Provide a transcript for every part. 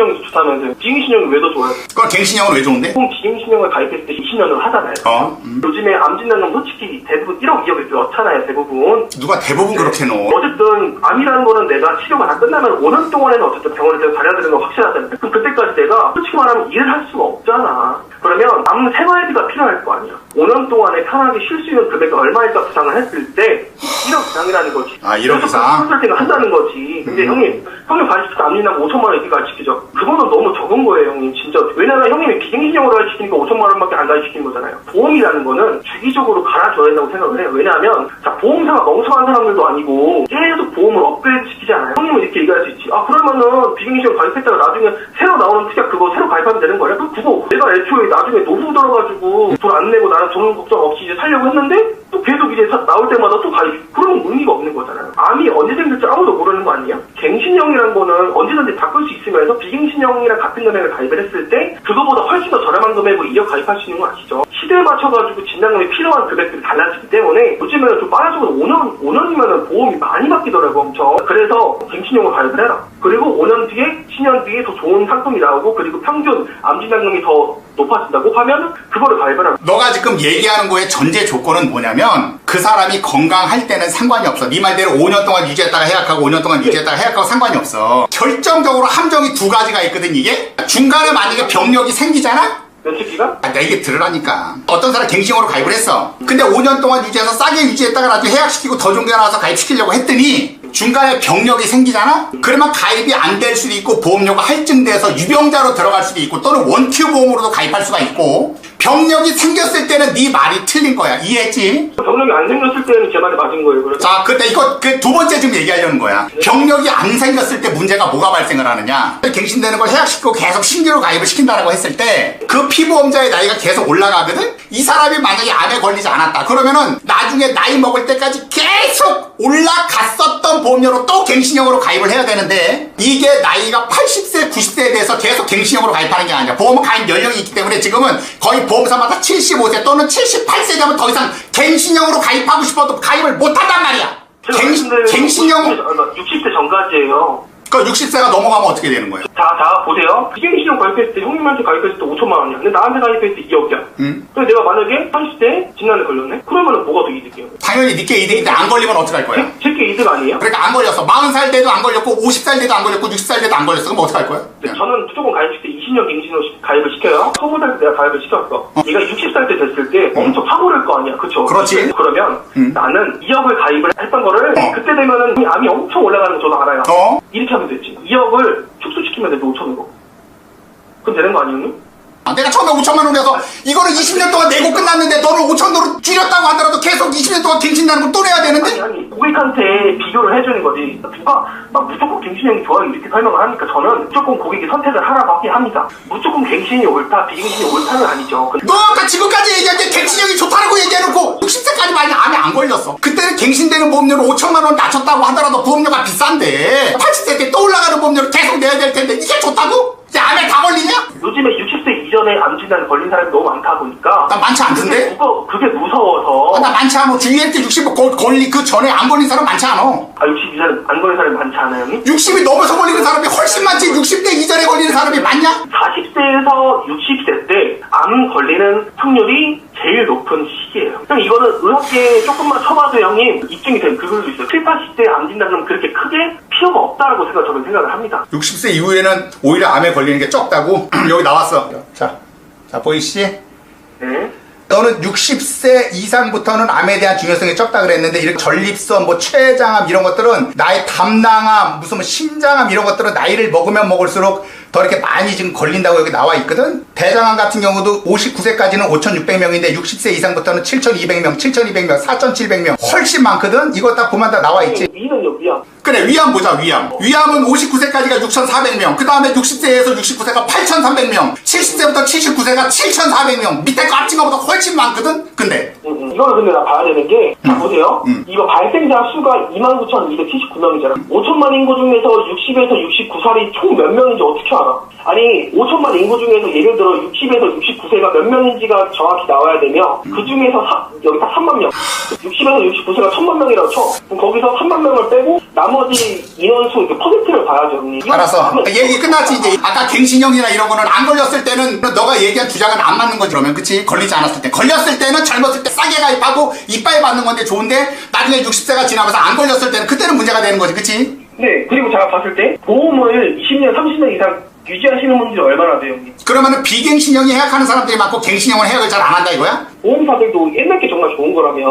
비갱신형이 좋다면서요. 비갱신형이 왜 더 좋아요? 그건 갱신형은 왜 좋은데? 보통 비갱신형을 가입했을 때 20년을 하잖아요. 어? 음. 요즘에 암 진단은 솔직히 대부분 1억, 2억을 넣잖아요, 대부분. 누가 대부분 그렇게 넣어. 어쨌든 암이라는 거는 내가 치료가 다 끝나면 5년 동안에는 어쨌든 병원에서 자려야 되는 건 확실하잖아요. 그럼 그때까지 내가 솔직히 말하면 일을 할 수가 없잖아. 그러면 암 생활비가 필요할 거 아니야. 5년 동안에 편하게 쉴 수 있는 금액이 얼마일까 부상을 했을 때 1억 이상이라는 거지. 아, 1억 그래서 이상? 컨설팅을 한다는 거지. 근데 형님, 형님 가입시킬 때 암진단 5천만 원 이렇게 가입시키죠. 그거는 너무 적은 거예요, 형님. 진짜. 왜냐면 형님이 비갱신형으로 가입시키니까 5천만 원밖에 안 가입시키는 거잖아요. 보험이라는 거는 주기적으로 갈아줘야 된다고 생각을 해요. 왜냐하면, 자, 보험사가 멍청한 사람들도 아니고, 계속 보험을 업그레이드 시키잖아요. 형님은 이렇게 얘기할 수 있지. 아, 그러면은 비갱신형 가입했다가 나중에 새로 나오는 특약 그거 새로 가입하면 되는 거야? 그 그거 내가 애초에 나중에 노후 들어가지고 돈 안 내고 나는 돈 걱정 없이 이제 살려고 했는데 또 계속 이제 사- 나올 때마다 또 가입. 그러면 의미가 없는 거잖아요. 암이 언제 생길지 아무도 모르는 거 아니에요? 갱신형이란 거는 언제든지 바꿀 수 있으면서 비갱신형이랑 같은 금액을 가입을 했을 때 그거보다 훨씬 더 저렴한 금액으로 이어 가입할 수 있는 거 아시죠? 시대에 맞춰가지고 진단금이 필요한 금액들이 달라지기 때문에 요즘에는 좀 빠르적으로 5년, 5년이면은 보험이 많이 바뀌더라고 엄청. 그래서 갱신형으로 가입을 해라. 그리고 5년 뒤에, 10 년 뒤에 더 좋은 상품이 나오고 그리고 평균 암진단금이 더 높아진다고 하면 그거를 가입을 하라. 너가 지금 얘기하는 거의 전제 조건은 뭐냐면 그 사람이 건강할 때는 상관이 없어. 네 말대로 5년 동안 유지했다가 해약하고 5년 동안 유지했다가 해약하고 상관이 없어. 결정적으로 함정이 두 가지가 있거든 이게. 중간에 만약에 병력이 생기잖아? 면책 기간? 아, 나 이게 들으라니까. 어떤 사람 갱신형으로 가입을 했어. 근데 5년 동안 유지해서 싸게 유지했다가 나중에 해약시키고 더 좋은 게 나와서 가입시키려고 했더니 중간에 병력이 생기잖아? 그러면 가입이 안 될 수도 있고 보험료가 할증돼서 유병자로 들어갈 수도 있고 또는 원큐 보험으로도 가입할 수가 있고 병력이 생겼을 때는 네 말이 틀린 거야. 이해했지? 병력이 안 생겼을 때는 제 말이 맞은 거예요. 그래서 자, 근데 이거 그 두 번째 지금 얘기하려는 거야. 병력이 안 생겼을 때 문제가 뭐가 발생을 하느냐? 갱신되는 걸 해약시키고 계속 신규로 가입을 시킨다라고 했을 때 그 피보험자의 나이가 계속 올라가거든? 이 사람이 만약에 암에 걸리지 않았다. 그러면은 나중에 나이 먹을 때까지 계속 올라갔었던 보험료로 또 갱신형으로 가입을 해야 되는데 이게 나이가 80세, 90세에 대해서 계속 갱신형으로 가입하는 게 아니야. 보험 가입 연령이 있기 때문에 지금은 거의 보험사마다 75세 또는 78세 되면 더 이상 갱신형으로 가입하고 싶어도 가입을 못 한단 말이야. 갱신, 갱신형, 60대 전까지예요. 그러니까 60세가 넘어가면 어떻게 되는 거예요? 자, 자, 보세요. 비갱신형 가입했을 때, 형님한테 가입했을 때 5천만 원이야. 근데 나한테 가입했을 때 2억이야. 음. 근데 내가 만약에 30대에 진단에 걸렸네? 그러면은 뭐가 더 이득이에요? 당연히 니께 이득인데 안 걸리면 어떡할 거야? 제, 제게 이득 아니에요? 그러니까 안 걸렸어. 40살 돼도 안 걸렸고 50살 돼도 안 걸렸고 60살 돼도 안 걸렸어. 그럼 어떡할 거야? 근데 저는 무조건 가입시 킬때 20년 갱신으로 시- 가입을 시켜요. 20살 때 내가 가입을 시켰어. 얘가 60살 때 됐을 때 엄청 파고를 거 아니야. 그쵸? 그렇지. 그러면 음. 나는 2억을 가입을 했던 거를 어. 그때 되면은 이 암이 엄청 올라가는 거 저도 알아요. 어? 이렇게 하면 되지. 2억을 축소시키면 되지 5천 으로. 그럼 되는 거 아니에요? 아, 내가 처음에 5천만 원 내서 이거를 20년 동안 내고 끝났는데 너를 5천 원으로 줄였다고 하더라도 계속 20년 동안 갱신다는 걸 또 내야 아니 되는데? 아니 고객한테 비교를 해주는 거지 누가 막 무조건 갱신형이 좋아요 이렇게 설명을 하니까 저는 무조건 고객이 선택을 하라고 하게 합니다 무조건 갱신이 옳다 비갱신이 옳다는 아니죠 근데 너 아까 지금까지 얘기할 때 갱신형이 좋다라고 얘기해놓고 60세까지 만약 암에 안 걸렸어. 그때는 갱신되는 보험료를 5천만 원 낮췄다고 하더라도 보험료가 비싼데 80세 때 또 올라가는 보험료를 계속 내야 될 텐데 이게 좋다고? 이제 암에 다 걸리냐? 요즘에 60세 이전에 암진단 걸린 사람이 너무 많다 보니까 나 많지 않던데? 무거, 그게 무서워서 아, 나 많지 않아. 때 60, 걸, 걸리, 그 전에 안 걸린 사람 많지 않아. 아 62살 안 걸린 사람이 많지 않아요 형님? 60이 넘어서 걸리는 사람이 훨씬 많지. 60대 이전에 걸리는 사람이 많냐? 40세에서 60세 때암 걸리는 확률이 제일 높은 시기예요. 그냥 이거는 의학계에 조금만 쳐봐도 형님 입증이 된 그걸도 있어요. 7, 80대 암 진단은 그렇게 크게 필요가 없다라고 생각 저는 생각을 합니다. 60세 이후에는 오히려 암에 걸리는 게 적다고 여기 나왔어. 자, 자 보이시지? 네. 너는 60세 이상부터는 암에 대한 중요성이 적다 그랬는데 이렇게 전립선, 뭐 췌장암 이런 것들은 나의 담낭암, 무슨 뭐 심장암 이런 것들은 나이를 먹으면 먹을수록 더 이렇게 많이 지금 걸린다고 여기 나와 있거든. 대장암 같은 경우도 59세까지는 5,600명인데 60세 이상부터는 7,200명, 7,200명, 4,700명 훨씬 많거든. 이거 딱 보면 다 나와 있지. 위는요 위암. 그래 위암 보자 위암. 위암은 59세까지가 6,400명. 그 다음에 60세에서 69세가 8,300명. 70세부터 79세가 7,400명. 밑에 거 합친 것보다 훨씬 많거든? 근데 음, 음. 이거는 근데 나 봐야 되는 게, 자, 보세요. 음. 이거 발생자 수가 29,279명이잖아. 5천만 인구 중에서 60에서 69살이 총 몇 명인지 어떻게 알아? 아니, 5천만 인구 중에서 예를 들어 60에서 69세가 몇 명인지가 정확히 나와야 되며, 그 중에서 사- 여기 딱 3만 명. 60에서 69세가 1천만 명이라고 쳐. 그럼 거기서 3만 명을 빼고, 나머지 인원수 그 퍼센트를 봐야죠. 이거 알았어. 하면- 얘기 끝났지 이제. 아까 갱신형이나 이런 거는 안 걸렸을 때는 너가 얘기한 주장은 안 맞는 거지 그러면 그치? 걸리지 않았을 때. 걸렸을 때는 젊었을 때 싸게 가 입하고 이빨 받는 건데 좋은데 나중에 60세가 지나면서 안 걸렸을 때는 그때는 문제가 되는 거지 그치? 네, 그리고 제가 봤을 때 보험을 20년, 30년 이상 유지하시는 분들이 얼마나 돼요, 형님? 그러면은 비갱신형이 해약하는 사람들이 많고 갱신형은 해약을 잘 안 한다 이거야? 보험사들도 옛날 게 정말 좋은 거라면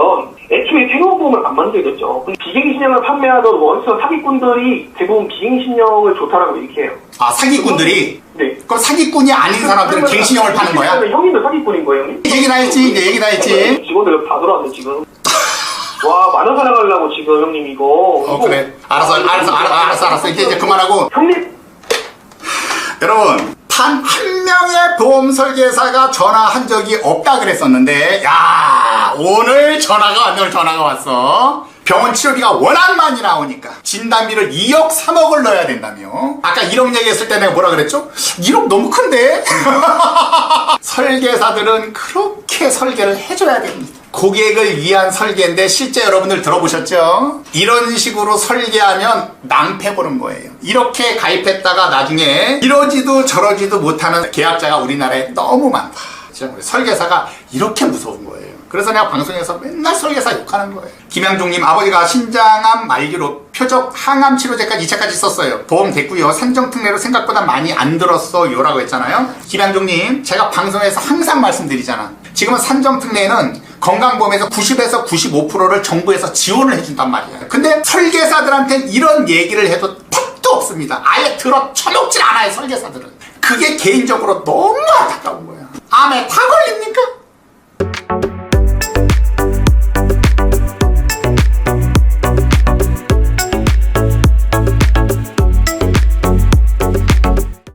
애초에 새로운 보험을 안 만들겠죠. 비갱신형을 판매하던 원서 사기꾼들이 대부분 비갱신형을 좋다라고 얘기해요. 아 사기꾼들이? 네. 그럼 사기꾼이 아닌 사람들은 갱신형을 파는 거야? 그러면 형님도 사기꾼인 거예요, 형님? 얘기 다 했지 이제 얘기 다 했지 직원들 다 들어왔네, 지금. 와, 만원 사랑하려고 지금 형님 이거. 어 그래 알았어 알았어 알았어 알았어 알았어 이제 이제 그만하고 형님, 여러분 단 한 명의 보험 설계사가 전화한 적이 없다 그랬었는데 야 오늘 전화가 왔네 오늘 전화가 왔어 병원 치료비가 워낙 많이 나오니까 진단비를 2억 3억을 넣어야 된다며 아까 1억 얘기했을 때 내가 뭐라 그랬죠? 1억 너무 큰데? 설계사들은 그렇게 설계를 해줘야 됩니다 고객을 위한 설계인데 실제 여러분들 들어보셨죠? 이런 식으로 설계하면 낭패 보는 거예요. 이렇게 가입했다가 나중에 이러지도 저러지도 못하는 계약자가 우리나라에 너무 많다. 설계사가 이렇게 무서운 거예요. 그래서 내가 방송에서 맨날 설계사 욕하는 거예요. 김양종님 아버지가 신장암 말기로 표적 항암 치료제까지 2차까지 썼어요. 보험 됐고요. 산정특례로 생각보다 많이 안 들었어요. 라고 했잖아요. 김양종님 제가 방송에서 항상 말씀드리잖아. 지금은 산정특례는 건강보험에서 90에서 95%를 정부에서 지원을 해준단 말이야. 근데 설계사들한테 이런 얘기를 해도 턱도 없습니다. 아예 들어 쳐먹질 않아요, 설계사들은. 그게 개인적으로 너무 안타까운